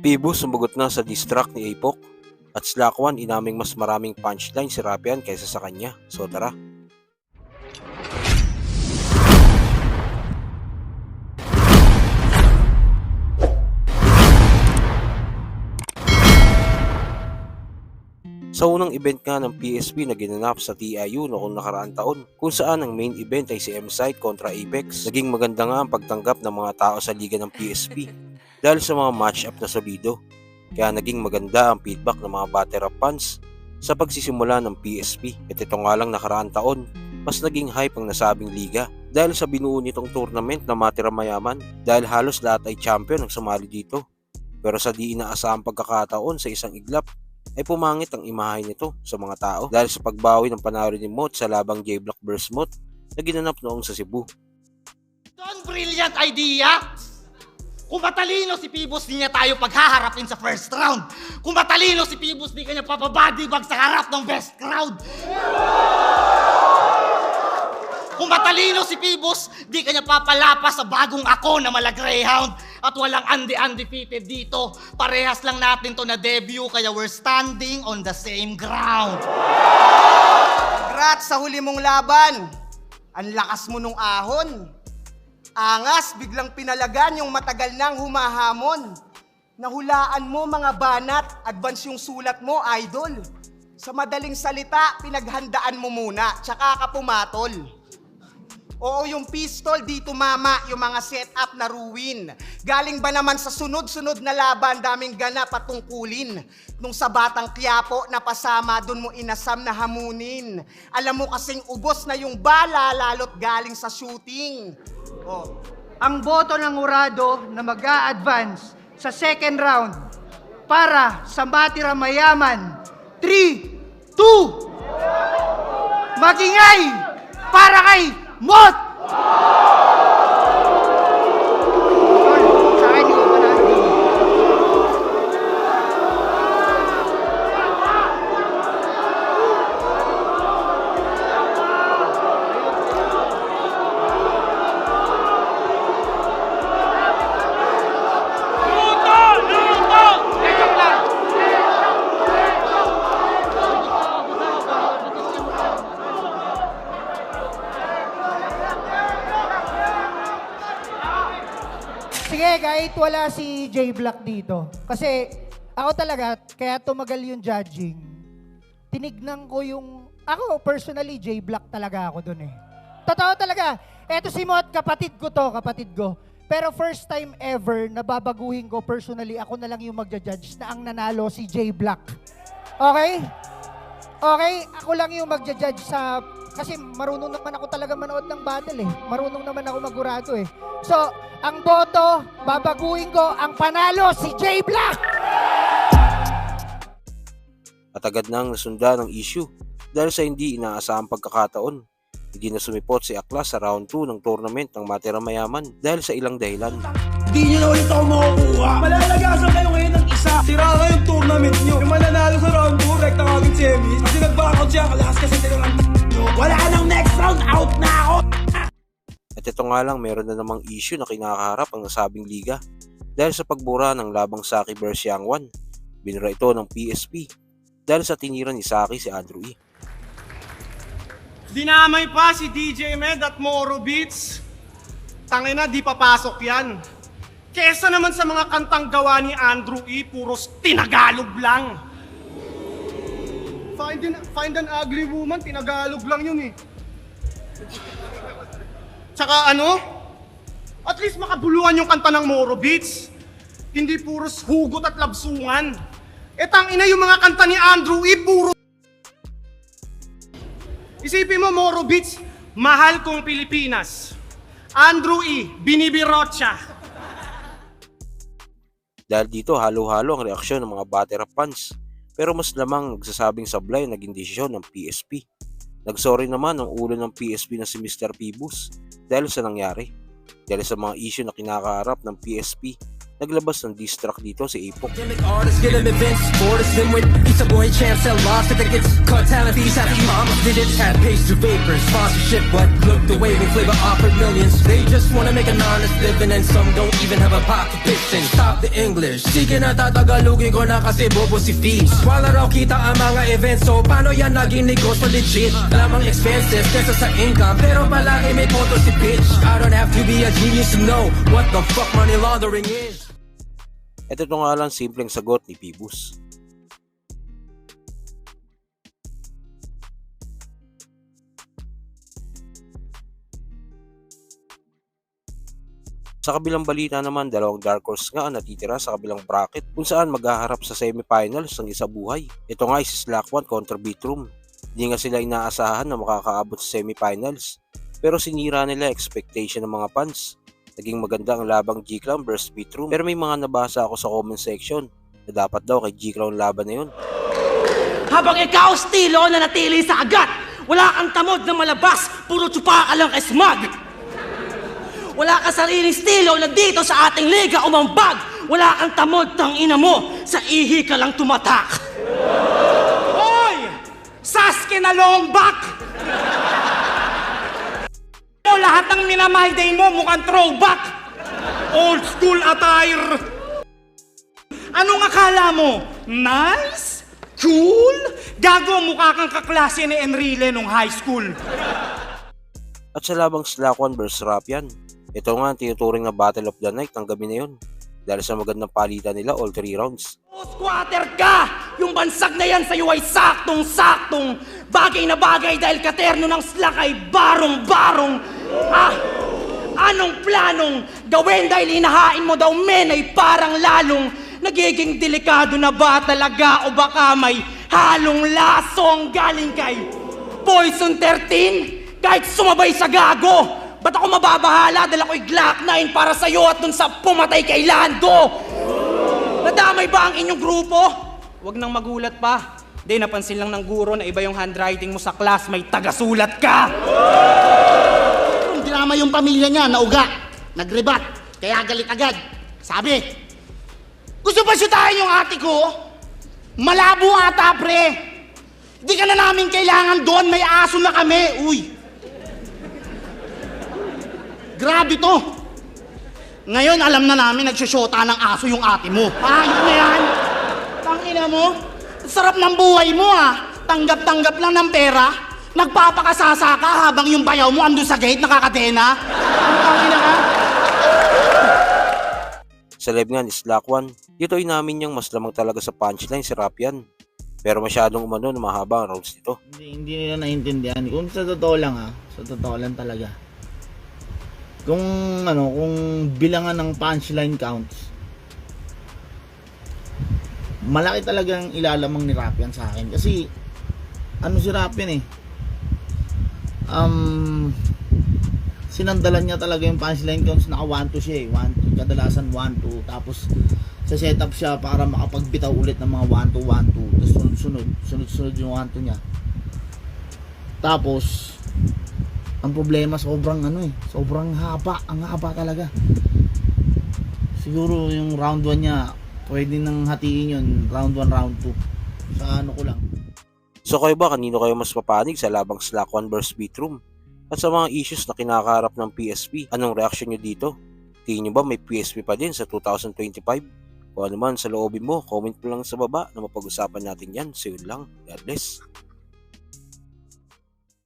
Pibus sumagot na sa diss track ni Apok at Slack One inaming mas maraming punchline si Rapian kaysa sa kanya. So tara. Sa unang event nga ng PSP na ginanap sa TIU noong nakaraang taon, kung saan ang main event ay si M-Site kontra Apex, naging maganda nga ang pagtanggap ng mga tao sa liga ng PSP dahil sa mga match-up na solido. Kaya naging maganda ang feedback ng mga battle fans sa pagsisimula ng PSP. At ito nga lang nakaraang taon, mas naging hype ang nasabing liga dahil sa binuo nitong tournament na matira mayaman dahil halos lahat ay champion ang sumali dito. Pero sa di inaasahang pagkakataon sa isang iglap, ay pumangit ang imahe nito sa mga tao dahil sa pagbawi ng panalo ni Mot sa labang J-Block vs Mot na ginanap noong sa Cebu. Don, brilliant idea! Kung matalino si Pibos, di niya tayo paghaharapin sa first round. Kung matalino si Pibos, di kanya papabadibag sa harap ng best crowd. Kung matalino si Pibos, di kanya papalapas sa bagong ako na mala Greyhound. At walang andi undefeated dito. Parehas lang natin to na debut, kaya we're standing on the same ground. Congrats sa huli mong laban. Ang lakas mo nung ahon. Angas, biglang pinalagan yung matagal nang humahamon. Nahulaan mo mga banat, advance yung sulat mo, idol. Sa madaling salita, pinaghandaan mo muna, tsaka ka pumatol. Oo, yung pistol, di tumama yung mga setup na ruin. Galing ba naman sa sunod-sunod na laban, daming ganap at tungkulin. Nung sa batang Quiapo, napasama, dun mo inasam na hamunin. Alam mo kasing ubos na yung bala, lalot galing sa shooting. Oh, ang boto ng Urado na mag advance sa second round para sa Matira Mayaman. 3, 2, magingay para kay Mot! Kahit wala si J Black dito. Kasi ako talaga, kaya tumagal yung judging. Tinignan ko yung... Ako, personally, J Black talaga ako dun eh. Totoo talaga. Eto si Mot, kapatid ko to, kapatid ko. Pero first time ever na babaguhin ko personally, ako na lang yung magja-judge na ang nanalo si J Black. Okay? Okay, ako lang yung magja-judge sa... Kasi marunong naman ako talaga manood ng battle eh. Marunong naman ako magurado eh. So, ang boto, babaguhin ko, ang panalo si J Black! At agad nang nasunda ng issue dahil sa hindi inaasahang pagkakataon. Hindi na sumipot si Akla sa round 2 ng tournament ng Matira Mayaman dahil sa ilang dahilan. Di nyo na ulit ako makukuha. Malalagasan kayo ngayon ng isa. Sira nga yung tournament nyo. Yung mananalo sa round 2, rekta kagad semis. Kasi nag-backout siya, kalakas kasi sila ito nga lang meron na namang issue na kinakaharap ang nasabing liga dahil sa pagbura ng labang Saki vs Yangwan. Binura ito ng PSP dahil sa tinira ni Saki si Andrew E. Dinamay pa si DJ Med at Moro Beats. Tangina, di papasok yan. Kesa naman sa mga kantang gawa ni Andrew E, puros tinagalog lang. Find an, find an ugly woman, tinagalog lang yun eh. Tsaka ano? At least makabuluhan yung kanta ng Moro Beats. Hindi puros hugot at labsungan. Etang ina yung mga kanta ni Andrew E, puro Isipin mo, Moro Beach, mahal kong Pilipinas. Andrew E., binibirot siya. Dahil dito halo-halo ang reaksyon ng mga batera fans pero mas lamang nagsasabing sablay naging desisyon ng PSP. Nagsorry naman ang ulo ng PSP na si Mr. Pibus dahil sa nangyari. Dahil sa mga issue na kinakaharap ng PSP Naglabas ng diss track dito si Apok. Sige na tatagalugin ko na kasi bobo si Fees. Wala raw kita ang mga events, so paano yan naging negosyo legit? Lamang expensive kesa sa income, pero palagi may photo si Pitch. I don't have to be a genius to know what the fuck money laundering is. At ito nga lang simpleng sagot ni Pibus. Sa kabilang balita naman, dalawang Dark Horse nga ang natitira sa kabilang bracket kung saan maghaharap sa semifinals ng isa buhay. Ito nga si Slack One kontra Beatroom. Hindi nga sila inaasahan na makakaabot sa semifinals. Pero sinira nila expectation ng mga fans. Naging maganda ang labang G-Clown versus Beatroom. Pero may mga nabasa ako sa comment section na dapat daw kay G-Clown laban na yun. Habang ikaw, stilo, na natili sa agat. Wala kang tamod na malabas, puro tsupa ka lang kay smug. Wala ka sariling stilo na dito sa ating liga umambag. Wala kang tamod tang ina mo, sa ihi ka lang tumatak. Hoy! Sasuke na long back! Lahat ng minamay day mo mukhang throwback! Old school attire! Anong akala mo? Nice? Cool? Gago mukha kang kaklase ni Enrile nung high school. At sa labang Slack One versus Rapian, ito nga ang tinuturing na Battle of the Night ng gabi na yun. Dahil sa magandang palitan nila all 3 rounds. Squatter ka! Yung bansag na yan sa'yo ay saktong-saktong bagay na bagay dahil katerno ng slack ay barong-barong. Ah! Anong planong gawin dahil inahain mo daw men ay parang lalong nagiging delikado na ba talaga o baka may halong lasong galing kay Poison 13? Kahit sumabay sa gago! Ba't ako mababahala dahil ako'y Glock 9 para sa'yo at dun sa pumatay kay Lando? Nadamay ba ang inyong grupo? Huwag nang magulat pa. Di, napansin lang ng guro na iba yung handwriting mo sa class, may tagasulat ka! Kung drama yung pamilya niya, nauga, nagrebat, kaya galit agad. Sabi, gusto ba sutahin yung ate ko? Malabo ata, pre. Di ka na namin kailangan doon, may aso na kami. Uy. Grabe to. Ngayon, alam na namin nagsusyota ng aso yung ate mo. Ayos na yan. Tangina mo. Sarap ng buhay mo ah. Tanggap-tanggap lang ng pera. Nagpapakasasa ka habang yung bayaw mo ando sa gate nakakadena. Ang tangina ka. Sa live nga ni Slack One, dito ay namin niyang mas lamang talaga sa punchline si Rapian. Pero masyadong umano na mahaba ang rounds nito. Hindi, hindi nila naiintindihan. Kung sa totoo lang ha, sa totoo lang talaga. Kung ano, kung bilangan ng punchline counts, malaki talagang ilalamang ni Rapian sa akin. Kasi, ano si Rapian eh, um, sinandalan niya talaga yung punchline counts, naka 1-2 siya eh, 1-2, kadalasan 1-2, tapos sa setup siya para makapagbitaw ulit ng mga 1-2, 1-2, tapos sunod-sunod, sunod-sunod yung 1-2 niya. Tapos, ang problema sobrang ano eh, sobrang haba, ang haba talaga. Siguro yung round 1 niya, pwede nang hatiin yun, round 1, round 2. Sa ano ko lang. So kayo ba kanino kayo mas papanig sa labang Slack One versus Beatroom? At sa mga issues na kinakaharap ng PSP, anong reaction nyo dito? Tingin nyo ba may PSP pa din sa 2025? Kung ano man sa loobin mo, comment mo lang sa baba na mapag-usapan natin yan. So lang. God bless.